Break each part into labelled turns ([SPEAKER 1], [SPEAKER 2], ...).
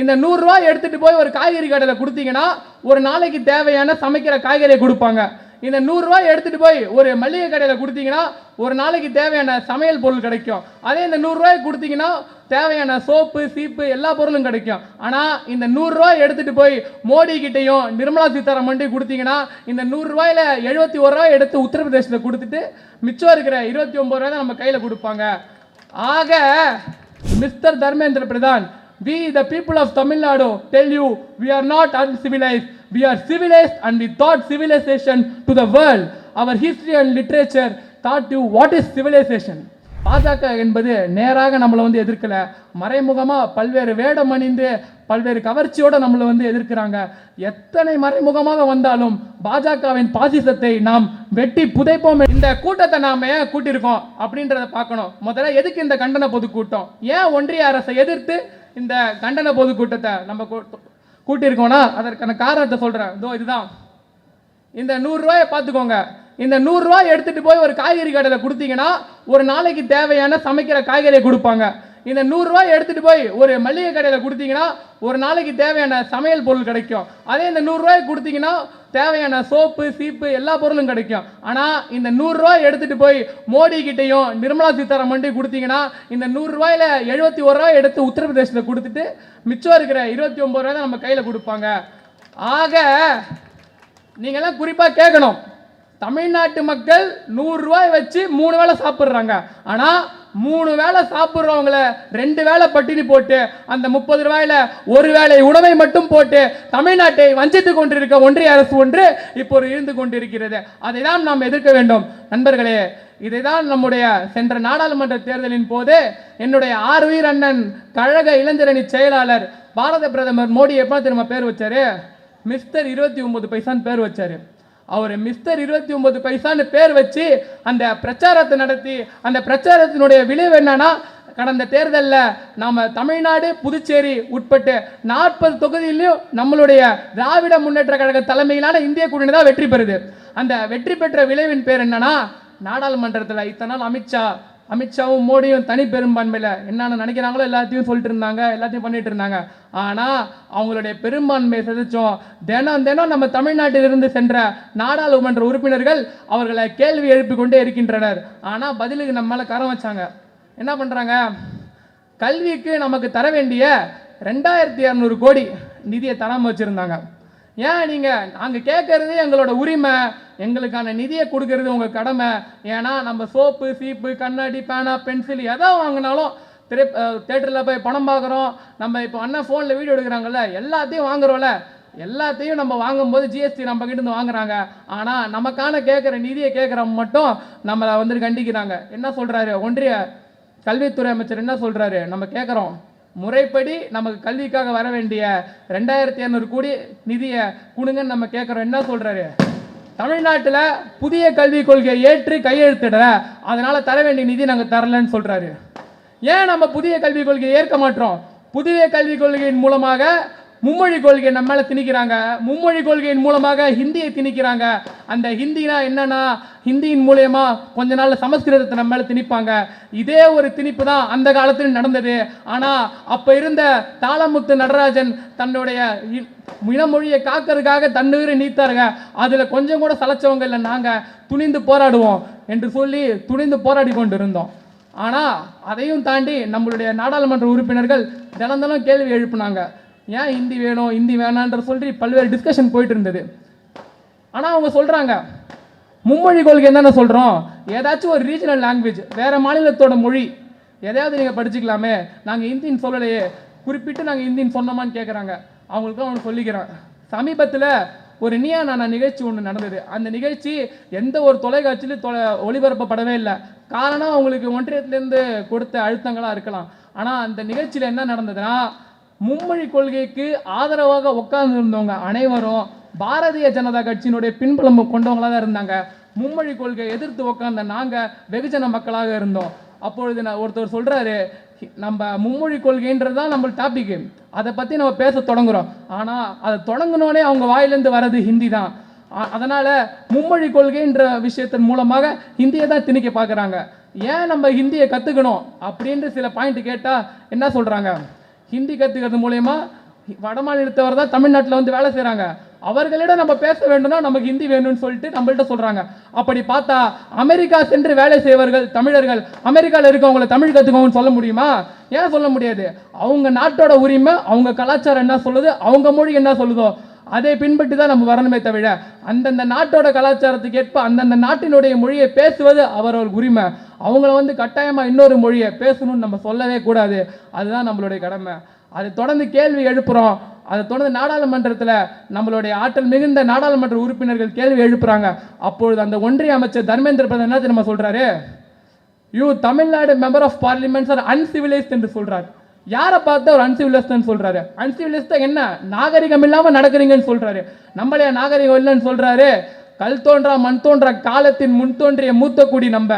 [SPEAKER 1] இந்த நூறுரூவா எடுத்துகிட்டு போய் ஒரு காய்கறி கடையில் கொடுத்தீங்கன்னா ஒரு நாளைக்கு தேவையான சமைக்கிற காய்கறியை கொடுப்பாங்க. இந்த நூறுரூவா எடுத்துகிட்டு போய் ஒரு மளிகை கடையில் கொடுத்தீங்கன்னா ஒரு நாளைக்கு தேவையான சமையல் பொருள் கிடைக்கும். அதே இந்த நூறுரூவாய்க்கு கொடுத்தீங்கன்னா தேவையான சோப்பு சீப்பு எல்லா பொருளும் கிடைக்கும். ஆனால் இந்த நூறுரூவா எடுத்துட்டு போய் மோடி கிட்டேயும் நிர்மலா சீதாராமன்ட்டையும் கொடுத்தீங்கன்னா இந்த நூறுரூவாயில் எழுபத்தி ஒரு ரூபாய் எடுத்து உத்தரப்பிரதேசத்தில் கொடுத்துட்டு மிச்சம் இருக்கிற இருபத்தி ஒம்பது ரூபாய் தான் நம்ம கையில் கொடுப்பாங்க. ஆக mister Dharmendra Pradhan we the people of tamil nadu. Tell you we are not uncivilized. We are civilized and we taught civilization to the world. Our history and literature taught you what is civilization. பாஜக என்பது நேராக நம்மளை வந்து எதிர்க்கலை. மறைமுகமாக பல்வேறு வேடம் அணிந்து பல்வேறு கவர்ச்சியோடு நம்மளை வந்து எதிர்க்கிறாங்க. எத்தனை மறைமுகமாக வந்தாலும் பாஜகவின் பாசிசத்தை நாம் வெட்டி புதைப்போம். இந்த கூட்டத்தை நாம் ஏன் கூட்டியிருக்கோம் அப்படின்றத பார்க்கணும். முதல்ல எதுக்கு இந்த கண்டன பொதுக்கூட்டம்? ஏன் ஒன்றிய அரசை எதிர்த்து இந்த கண்டன பொதுக்கூட்டத்தை நம்ம கூ- கூட்டியிருக்கோம்னா அதற்கான காரணத்தை சொல்கிறேன் இதோ இதுதான். இந்த நூறுரூவாயை பார்த்துக்கோங்க. இந்த நூறுரூவாய் எடுத்துகிட்டு போய் ஒரு காய்கறி கடையில் கொடுத்தீங்கன்னா ஒரு நாளைக்கு தேவையான சமைக்கிற காய்கறியை கொடுப்பாங்க. இந்த நூறுரூவா எடுத்துட்டு போய் ஒரு மளிகை கடையில் கொடுத்தீங்கன்னா ஒரு நாளைக்கு தேவையான சமையல் பொருள் கிடைக்கும். அதே இந்த நூறுரூவாய் கொடுத்தீங்கன்னா தேவையான சோப்பு சீப்பு எல்லா பொருளும் கிடைக்கும். ஆனால் இந்த நூறுரூவா எடுத்துட்டு போய் மோடி கிட்டேயும் நிர்மலா சீதாராமன்ட்டையும் கொடுத்தீங்கன்னா இந்த நூறுரூவாயில் எழுபத்தி ஒரு ரூபாய் எடுத்து உத்தரப்பிரதேசத்தில் கொடுத்துட்டு மிச்சம் இருக்கிற இருபத்தி ஒம்பது ரூபாய் தான் நம்ம கையில் கொடுப்பாங்க. ஆக நீங்கள்லாம் குறிப்பாக கேட்கணும். தமிழ்நாட்டு மக்கள் நூறுரூவாய் வச்சு மூணு வேளை சாப்பிட்றாங்க. ஆனால் மூணு வேளை சாப்பிட்றவங்கள ரெண்டு வேளை பட்டினி போட்டு அந்த முப்பது ரூபாயில ஒரு வேளை உணவை மட்டும் போட்டு தமிழ்நாட்டை வஞ்சித்து கொண்டிருக்க ஒன்றிய அரசு ஒன்று இப்போது இருந்து கொண்டிருக்கிறது. அதை தான் நாம் எதிர்க்க வேண்டும். நண்பர்களே இதை தான் நம்முடைய சென்ற நாடாளுமன்ற தேர்தலின் போது என்னுடைய ஆர் உயிர் அண்ணன் கழக இளைஞரணி செயலாளர் பாரத பிரதமர் மோடி எப்போ திரும்ப பேர் வச்சாரு? மிஸ்டர் இருபத்தி ஒன்பது பைசான்னு பேர் வச்சாரு. அவர் மிஸ்டர் இருபத்தி ஒன்பது பைசான்னு பேர் வச்சு அந்த பிரச்சாரத்தை நடத்தி அந்த பிரச்சாரத்தினுடைய விளைவு என்னன்னா கடந்த தேர்தலில் நம்ம தமிழ்நாடு புதுச்சேரி உட்பட்டு நாற்பது தொகுதியிலையும் நம்மளுடைய திராவிட முன்னேற்ற கழக தலைமையிலான இந்திய கூட்டணி தான் வெற்றி பெறுது. அந்த வெற்றி பெற்ற விளைவின் பேர் என்னன்னா நாடாளுமன்றத்தில் இத்தனை நாள் அமித்ஷா அமித்ஷாவும் மோடியும் தனி பெரும்பான்மையில் என்னென்ன நினைக்கிறாங்களோ எல்லாத்தையும் சொல்லிட்டு இருந்தாங்க எல்லாத்தையும் பண்ணிட்டு இருந்தாங்க. ஆனால் அவங்களுடைய பெரும்பான்மையை சிதைச்சோம். தினம் தினம் நம்ம தமிழ்நாட்டிலிருந்து சென்ற நாடாளுமன்ற உறுப்பினர்கள் அவர்களை கேள்வி எழுப்பி கொண்டே இருக்கின்றனர். ஆனால் பதிலுக்கு நம்ம மேலே கரம் வச்சாங்க. என்ன பண்ணுறாங்க கல்விக்கு நமக்கு தர வேண்டிய ரெண்டாயிரத்தி இரநூறு கோடி நிதியை தராமல் வச்சுருந்தாங்க. ஏன் நீங்கள் நாங்கள் கேட்கறது எங்களோட உரிமை. எங்களுக்கான நிதியை கொடுக்கறது உங்கள் கடமை. ஏன்னா நம்ம சோப்பு சீப்பு கண்ணாடி பேனா பென்சில் எதை வாங்கினாலும் திரை தேட்டரில் போய் படம் பார்க்குறோம். நம்ம இப்போ அண்ணன் ஃபோனில் வீடியோ எடுக்கிறாங்கல்ல எல்லாத்தையும் வாங்குறோம்ல. எல்லாத்தையும் நம்ம வாங்கும்போது ஜிஎஸ்டி நம்ம கிட்டேருந்து வாங்குறாங்க. ஆனால் நமக்கான கேட்குற நிதியை கேட்குறவங்க மட்டும் நம்மளை வந்துட்டு கண்டிக்கிறாங்க. என்ன சொல்கிறாரு ஒன்றிய கல்வித்துறை அமைச்சர் என்ன சொல்கிறாரு நம்ம கேட்குறோம் முறைப்படி நமக்கு கல்விக்காக வர வேண்டிய ரெண்டாயிரத்தி இரநூறு கோடி நிதியை கொடுங்கன்னு நம்ம கேட்குறோம் என்ன சொல்கிறாரு தமிழ்நாட்டில் புதிய கல்விக் கொள்கையை ஏற்று கையெழுத்திடல. அதனால் தர வேண்டிய நிதி நாங்கள் தரலன்னு சொல்கிறாரு ஏன் நம்ம புதிய கல்விக் கொள்கையை ஏற்க மாட்டோம்? புதிய கல்விக் கொள்கையின் மூலமாக மும்மொழி கொள்கை நம்ம மேலே திணிக்கிறாங்க. மும்மொழி கொள்கையின் மூலமாக ஹிந்தியை திணிக்கிறாங்க. அந்த ஹிந்தினா என்னன்னா ஹிந்தியின் மூலயமா கொஞ்ச நாள் சமஸ்கிருதத்தை நம்ம மேலே திணிப்பாங்க. இதே ஒரு திணிப்பு தான் அந்த காலத்தில் நடந்தது. ஆனால் அப்போ இருந்த தாளமுத்து நடராஜன் தன்னுடைய இ- இனமொழியை காக்கிறதுக்காக தன்னுயிரை நீத்தாருங்க. அதில் கொஞ்சம் கூட சலைச்சவங்க இல்லை நாங்கள் துணிந்து போராடுவோம் என்று சொல்லி துணிந்து போராடி கொண்டு இருந்தோம் ஆனால் அதையும் தாண்டி நம்மளுடைய நாடாளுமன்ற உறுப்பினர்கள் தினம் தினம் கேள்வி எழுப்புனாங்க. ஏன் ஹிந்தி வேணும் ஹிந்தி வேணான்ற சொல்லி பல்வேறு டிஸ்கஷன் போயிட்டு இருந்தது. ஆனால் அவங்க சொல்கிறாங்க மும்மொழி கொள்கை என்னென்ன சொல்கிறோம் ஏதாச்சும் ஒரு ரீஜனல் லாங்குவேஜ் வேறு மாநிலத்தோட மொழி எதையாவது நீங்கள் படிச்சுக்கலாமே நாங்கள் ஹிந்தின்னு சொல்லலையே குறிப்பிட்டு நாங்கள் ஹிந்தின்னு சொன்னோமான்னு கேட்குறாங்க அவங்களுக்கு அவங்க சொல்லிக்கிறான். சமீபத்தில் ஒரு நீயா நானா நிகழ்ச்சி ஒன்று நடந்தது. அந்த நிகழ்ச்சி எந்த ஒரு தொலைக்காட்சியிலும் தொலை ஒளிபரப்பப்படவே இல்லை. காரணம் அவங்களுக்கு ஒன்றியத்துலேருந்து கொடுத்த அழுத்தங்களாக இருக்கலாம். ஆனால் அந்த நிகழ்ச்சியில் என்ன நடந்ததுன்னா மும்மொழி கொள்கைக்கு ஆதரவாக உட்கார்ந்திருந்தவங்க அனைவரும் பாரதிய ஜனதா கட்சியினுடைய பின்புலம் கொண்டவங்களாக தான் இருந்தாங்க. மும்மொழி கொள்கையை எதிர்த்து உட்கார்ந்த நாங்கள் வெகுஜன மக்களாக இருந்தோம். அப்பொழுது நான் ஒருத்தர் சொல்கிறாரு நம்ம மும்மொழி கொள்கைன்றது தான் நம்ம டாபிக் அதை பற்றி நம்ம பேச தொடங்குறோம். ஆனால் அதை தொடங்கினோடனே அவங்க வாயிலேருந்து வர்றது ஹிந்தி தான். அதனால் மும்மொழி கொள்கைன்ற விஷயத்தின் மூலமாக ஹிந்தியை தான் திணிக்க பார்க்குறாங்க ஏன் நம்ம ஹிந்தியை கற்றுக்கணும் அப்படின்ற சில பாயிண்ட் கேட்டால் என்ன சொல்கிறாங்க ஹிந்தி கற்றுக்கிறது மூலயமா வட மாநிலத்தவர் தான் தமிழ்நாட்டில் வந்து வேலை செய்கிறாங்க அவர்களிடம் நம்ம பேச வேண்டும்னா நமக்கு ஹிந்தி வேணும்னு சொல்லிட்டு நம்மள்ட்ட சொல்கிறாங்க அப்படி பார்த்தா அமெரிக்கா சென்று வேலை செய்வர்கள் தமிழர்கள் அமெரிக்காவில் இருக்கவங்கள தமிழ் கற்றுக்கோங்கன்னு சொல்ல முடியுமா? ஏன் சொல்ல முடியாது? அவங்க நாட்டோட உரிமை அவங்க கலாச்சாரம் என்ன சொல்லுது? அவங்க மொழி என்ன சொல்லுதோ அதை பின்பற்றி தான் நம்ம வரணுமே தவிர அந்தந்த நாட்டோட கலாச்சாரத்துக்கு ஏற்ப அந்தந்த நாட்டினுடைய மொழியை பேசுவது அவரோட உரிமை. அவங்கள வந்து கட்டாயமாக இன்னொரு மொழியை பேசணும்னு நம்ம சொல்லவே கூடாது. அதுதான் நம்மளுடைய கடமை. அதை தொடர்ந்து கேள்வி எழுப்புகிறோம் அதை தொடர்ந்து நாடாளுமன்றத்தில் நம்மளுடைய ஆற்றல் மிகுந்த நாடாளுமன்ற உறுப்பினர்கள் கேள்வி எழுப்புறாங்க. அப்பொழுது அந்த ஒன்றிய அமைச்சர் தர்மேந்திர பிரதான் என்ன தெரியுமா சொல்கிறாரு you Tamil Nadu member of parliaments are uncivilised என்று சொல்கிறார் யாரை பார்த்து அவர் அன்சிவிலைஸ்ட்னு சொல்கிறாரு அன்சிவிலைஸ்ட் என்ன? நாகரிகம் இல்லாமல் நடக்கிறீங்கன்னு சொல்கிறாரு நம்மளே நாகரிகம் இல்லைன்னு சொல்கிறாரு கல் தோன்றா மண் தோன்றா காலத்தின் முன் தோன்றிய மூத்த குடி நம்ம.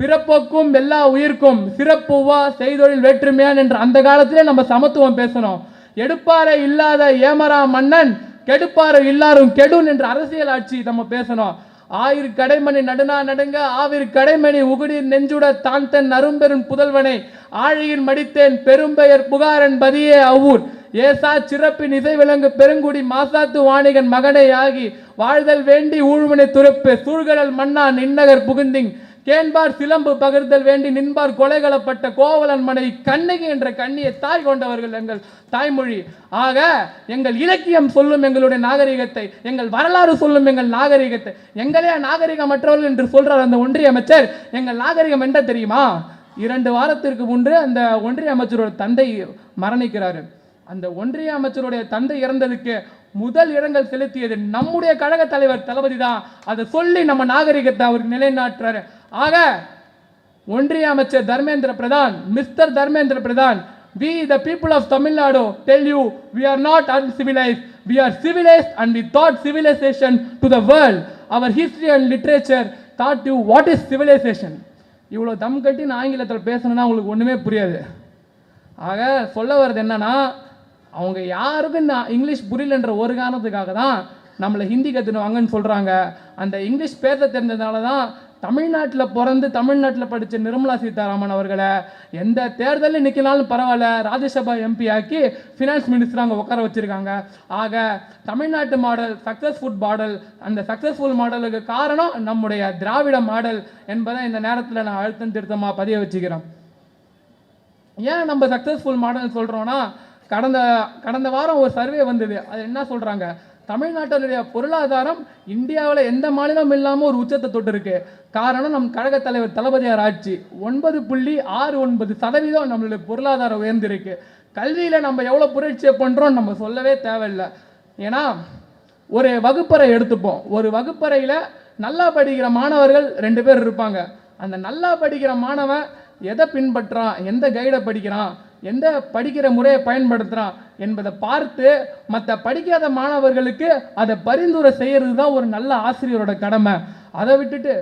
[SPEAKER 1] பிறப்போக்கும் எல்லா உயிர்க்கும் சிறப்புவா செய்தொழில் வேற்றுமையான் என்று அந்த காலத்திலே நம்ம சமத்துவம் பேசணும். எடுப்பாறை இல்லாத ஏமரா மன்னன் கெடுப்பாறை இல்லாரும் கெடுன் என்று அரசியல் ஆட்சி நம்ம பேசணும். ஆயிரு கடைமணி நடுநா நடுங்க ஆவிரு கடைமணி உகுடி நெஞ்சுட தான் தன் அரும்பெரும் புதல்வனை ஆழியின் மடித்தேன் பெரும்பெயர் புகாரன் பதியே அவ்வூர். ஏசா சிறப்பின் இசை விலங்கு பெருங்குடி மாசாத்து வாணிகன் மகனை ஆகி வாழ்தல் வேண்டி ஊழ்மனை துருப்பு சூழ்கடல் மன்னா நின்னகர் புகுந்திங். கேண்பார் சிலம்பு பகிர்தல் வேண்டி நின்பார் கொலைகளப்பட்ட கோவலன் மனை கண்ணகி என்ற கண்ணியை தாய் கொண்டவர்கள் எங்கள் தாய்மொழி. ஆக எங்கள் இலக்கியம் சொல்லும் எங்களுடைய நாகரிகத்தை எங்கள் வரலாறு சொல்லும் எங்கள் நாகரிகத்தை எங்களே நாகரிகமற்றவர்கள் என்று சொல்றார் அந்த ஒன்றிய அமைச்சர். எங்கள் நாகரிகம் என்ன தெரியுமா? இரண்டு வாரத்திற்கு முன்பு அந்த ஒன்றிய அமைச்சரோட தந்தை மரணிக்கிறாரு. அந்த ஒன்றிய அமைச்சருடைய தந்தை இறந்ததுக்கு முதல் இடங்கள் செலுத்தியது நம்முடைய கழக தலைவர் தளபதி தான் அதை சொல்லி நம்ம நாகரிகத்தை அவர் நிலைநாட்டுறாரு ஆக ஒன்றிய அமைச்சர் Dharmendra Pradhan mister Dharmendra Pradhan we the people of Tamil Nadu tell you we are not uncivilised we are civilised and we taught civilisation to the world our history and literature taught you what is civilisation இவ்வளோ தம் கட்டி நான் ஆங்கிலத்தில் பேசணும்னா உங்களுக்கு ஒன்றுமே புரியாது ஆக சொல்ல வர்றது என்னன்னா அவங்க யாருக்கும் இந்த இங்கிலீஷ் புரியலன்ற ஒரு காரணத்துக்காக தான் நம்மளை ஹிந்தி கற்றுனுவாங்கன்னு சொல்கிறாங்க அந்த இங்கிலீஷ் பேச தெரிஞ்சதுனால தான் தமிழ்நாட்டில் பிறந்து தமிழ்நாட்டில் படித்த நிர்மலா சீதாராமன் அவர்களை எந்த தேர்தலில் நிற்கலாலும் பரவாயில்ல ராஜ்யசபா எம்பி ஆக்கி ஃபினான்ஸ் மினிஸ்டர் அங்கே உட்கார வச்சிருக்காங்க. ஆக தமிழ்நாட்டு மாடல் சக்ஸஸ்ஃபுல் மாடல் அந்த சக்ஸஸ்ஃபுல் மாடலுக்கு காரணம் நம்முடைய திராவிட மாடல் என்பதை இந்த நேரத்தில் நான் அழுத்தம் திருத்தமாக பதிய வச்சுக்கிறேன். ஏன் நம்ம சக்ஸஸ்ஃபுல் மாடல் சொல்கிறோன்னா கடந்த கடந்த வாரம் ஒரு சர்வே வந்தது. அது என்ன சொல்கிறாங்க தமிழ்நாட்டினுடைய பொருளாதாரம் இந்தியாவில் எந்த மாநிலம் இல்லாமல் ஒரு உச்சத்தை தொட்டிருக்கு. காரணம் நம் கழக தலைவர் தளபதியார் ஆட்சி. ஒன்பது புள்ளி ஆறு ஒன்பது சதவீதம் நம்மளுடைய பொருளாதாரம் உயர்ந்திருக்கு. கல்வியில் நம்ம எவ்வளோ புரட்சியை பண்ணுறோம் நம்ம சொல்லவே தேவையில்லை. ஏன்னா ஒரு வகுப்பறை எடுத்துப்போம். ஒரு வகுப்பறையில் நல்லா படிக்கிற மாணவர்கள் ரெண்டு பேர் இருப்பாங்க. அந்த நல்லா படிக்கிற மாணவன் எதை பின்பற்றான் எந்த கைடை படிக்கிறான்? எந்த படிக்கிற முறையை பயன்படுத்துகிறான் என்பதை பார்த்து மற்ற படிக்காத மாணவர்களுக்கு அதை பரிந்துரை செய்கிறது தான் ஒரு நல்ல ஆசிரியரோட கடமை. அதை விட்டுட்டு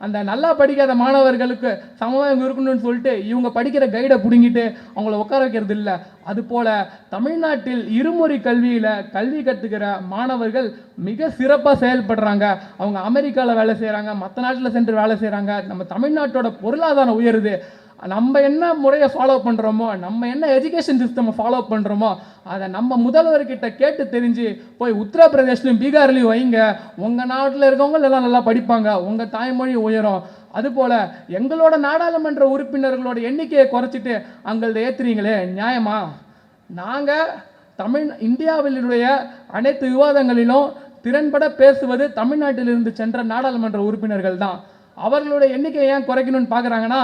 [SPEAKER 1] அந்த நல்லா படிக்காத மாணவர்களுக்கு சமமாக இருக்கணும்னு சொல்லிட்டு இவங்க படிக்கிற கைடை பிடுங்கிட்டு அவங்கள உட்கார வைக்கிறது இல்லை. அதுபோல தமிழ்நாட்டில் இருமொழி கல்வியில் கல்வி கற்றுக்கிற மாணவர்கள் மிக சிறப்பாக செயல்படுறாங்க. அவங்க அமெரிக்காவில் வேலை செய்கிறாங்க மற்ற நாட்டில் சென்று வேலை செய்கிறாங்க நம்ம தமிழ்நாட்டோட பொருளாதாரம் உயருது. நம்ம என்ன முறையை ஃபாலோ பண்ணுறோமோ நம்ம என்ன எஜுகேஷன் சிஸ்டம் ஃபாலோ பண்ணுறோமோ அதை நம்ம முதல்வர்கிட்ட கேட்டு தெரிஞ்சு போய் உத்தரப்பிரதேஷ்லையும் பீகார்லையும் வைங்க. உங்கள் நாட்டில் இருக்கவங்க எல்லாம் நல்லா படிப்பாங்க. உங்கள் தாய்மொழி உயரும். அதுபோல் எங்களோட நாடாளுமன்ற உறுப்பினர்களோட எண்ணிக்கையை குறைச்சிட்டு அங்கள ஏற்றுறீங்களே நியாயமா? நாங்கள் தமிழ் இந்தியாவிலுடைய அனைத்து விவாதங்களிலும் திறன்பட பேசுவது தமிழ்நாட்டிலிருந்து சென்ற நாடாளுமன்ற உறுப்பினர்கள் தான் அவர்களுடைய எண்ணிக்கையை ஏன் குறைக்கணும்னு பார்க்குறாங்கன்னா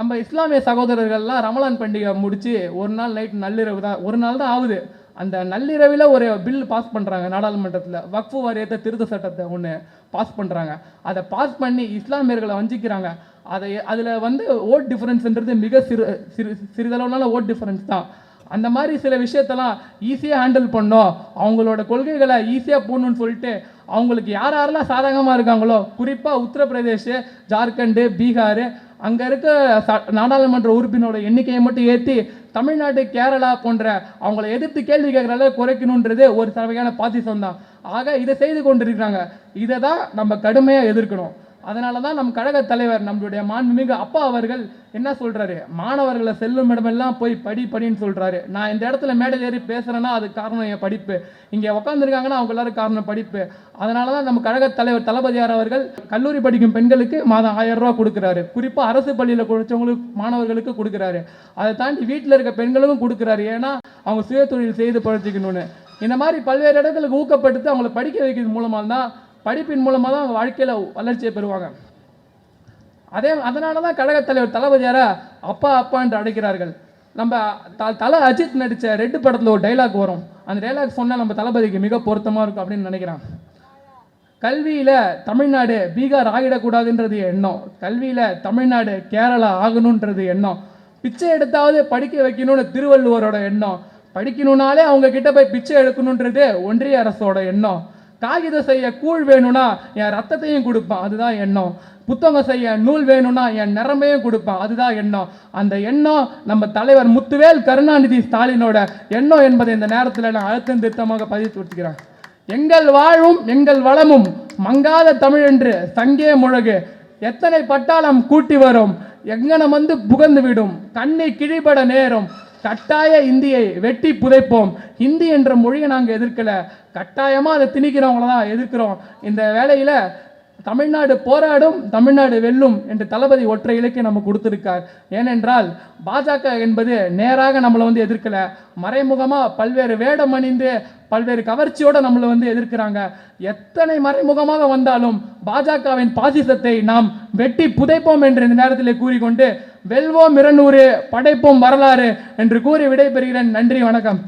[SPEAKER 1] நம்ம இஸ்லாமிய சகோதரர்கள்லாம் ரமலான் பண்டிகை முடித்து ஒரு நாள் நைட் நள்ளிரவு தான். ஒரு நாள் தான் ஆகுது. அந்த நள்ளிரவில் ஒரு பில் பாஸ் பண்ணுறாங்க நாடாளுமன்றத்தில். வக்ஃபு வாரியத்தை திருத்த சட்டத்தை ஒன்று பாஸ் பண்ணுறாங்க அதை பாஸ் பண்ணி இஸ்லாமியர்களை வஞ்சிக்கிறாங்க. அதை அதில் வந்து ஓட் டிஃப்ரென்ஸ்ன்றது மிக சிறு சிறு சிறிதளவுனால ஓட் டிஃப்ரென்ஸ் தான். அந்த மாதிரி சில விஷயத்தெல்லாம் ஈஸியாக ஹேண்டில் பண்ணோம். அவங்களோட கொள்கைகளை ஈஸியாக போடணும்னு சொல்லிட்டு அவங்களுக்கு யார் யாரெல்லாம் சாதகமாக இருக்காங்களோ குறிப்பாக உத்தரப்பிரதேஷ் ஜார்க்கண்டு பீகார் அங்கே இருக்க ச- நாடாளுமன்ற உறுப்பினரோட எண்ணிக்கையை மட்டும் ஏற்றி தமிழ்நாடு கேரளா போன்ற அவங்கள எதிர்த்து கேள்வி கேட்குற அளவு குறைக்கணுன்றது ஒரு சமையான பாசிசம் தான் ஆக இதை செய்து கொண்டிருக்கிறாங்க. இதை தான் நம்ம கடுமையாக எதிர்க்கணும். அதனால தான் நம் கழக தலைவர் நம்மளுடைய மாண்புமிகு அப்பா அவர்கள் என்ன சொல்கிறாரு மாணவர்களை செல்லும் இடமெல்லாம் போய் படி படின்னு சொல்கிறாரு நான் இந்த இடத்துல மேடையில் ஏறி பேசுகிறேன்னா அது காரணம் என் படிப்பு. இங்கே உட்காந்துருக்காங்கன்னா அவங்க எல்லாரும் காரணம் படிப்பு. அதனால தான் நம்ம கழக தலைவர் தளபதியார் அவர்கள் கல்லூரி படிக்கும் பெண்களுக்கு மாதம் ஆயிரம் ரூபா கொடுக்குறாரு. குறிப்பாக அரசு பள்ளியில் குடிச்சவங்களுக்கு மாணவர்களுக்கு கொடுக்குறாரு. அதை தாண்டி வீட்டில் இருக்க பெண்களுக்கும் கொடுக்குறாரு. ஏன்னா அவங்க சுய தொழில் செய்து பழச்சிக்கணும்னு இந்த மாதிரி பல்வேறு இடங்களுக்கு ஊக்கப்படுத்தி அவங்கள படிக்க வைக்கிறது மூலமாக தான் படிப்பின் மூலமாக தான் அவங்க வாழ்க்கையில் வளர்ச்சியை பெறுவாங்க. அதே அதனால தான் கழகத் தலைவர் தளபதியாரை அப்பா அப்பா என்று அழைக்கிறார்கள். நம்ம த தலை அஜித் நடித்த ரெட்டு படத்தில் ஒரு டைலாக் வரும். அந்த டைலாக் சொன்னால் நம்ம தளபதிக்கு மிக பொருத்தமாக இருக்கும் அப்படின்னு நினைக்கிறான். கல்வியில் தமிழ்நாடு பீகார் ஆகிடக்கூடாதுன்றது எண்ணம். கல்வியில் தமிழ்நாடு கேரளா ஆகணுன்றது எண்ணம். பிச்சை எடுத்தாவது படிக்க வைக்கணும்னு திருவள்ளுவரோட எண்ணம். படிக்கணும்னாலே அவங்க கிட்ட போய் பிச்சை எடுக்கணுன்றது ஒன்றிய அரசோட எண்ணம். காகிதம் செய்ய கூழ் வேணும்னா என் ரத்தத்தையும் கொடுப்பான். அதுதான் எண்ணம். புத்தகம் செய்ய நூல் வேணும்னா என் நிறமையும் கொடுப்பான். அதுதான் எண்ணம். அந்த எண்ணம் நம்ம தலைவர் முத்துவேல் கருணாநிதி ஸ்டாலினோட எண்ணம் என்பதை இந்த நேரத்தில் நான் அழுத்தம் திருத்தமாக பதிவு கொடுத்துக்கிறேன். எங்கள் வாழும் எங்கள் வளமும் மங்காத தமிழ் என்று சங்கே முழகு. எத்தனை பட்டாளம் கூட்டி வரும்? எங்கனம் வந்து புகந்து விடும்? கண்ணை கிழிபட நேரும். கட்டாய இந்தியை வெட்டி புதைப்போம். ஹிந்தி என்ற மொழியை நாங்கள் எதிர்க்கலை. கட்டாயமாக அதை திணிக்கிறவங்கள தான் எதிர்க்கிறோம். இந்த வேலையில் தமிழ்நாடு போராடும் தமிழ்நாடு வெல்லும் என்று தளபதி ஒற்றை இலக்கை நம்ம கொடுத்துருக்கார். ஏனென்றால் பாஜக என்பது நேராக நம்மளை வந்து எதிர்க்கலை. மறைமுகமாக பல்வேறு வேடம் அணிந்து பல்வேறு கவர்ச்சியோடு நம்மளை வந்து எதிர்க்கிறாங்க. எத்தனை மறைமுகமாக வந்தாலும் பாஜகவின் பாசிசத்தை நாம் வெட்டி புதைப்போம் என்று இந்த நேரத்தில் கூறிக்கொண்டு வெல்வோம் இரநூறு படைப்போம் வரலாறு என்று கூறி விடைபெறுகிறேன். நன்றி வணக்கம்.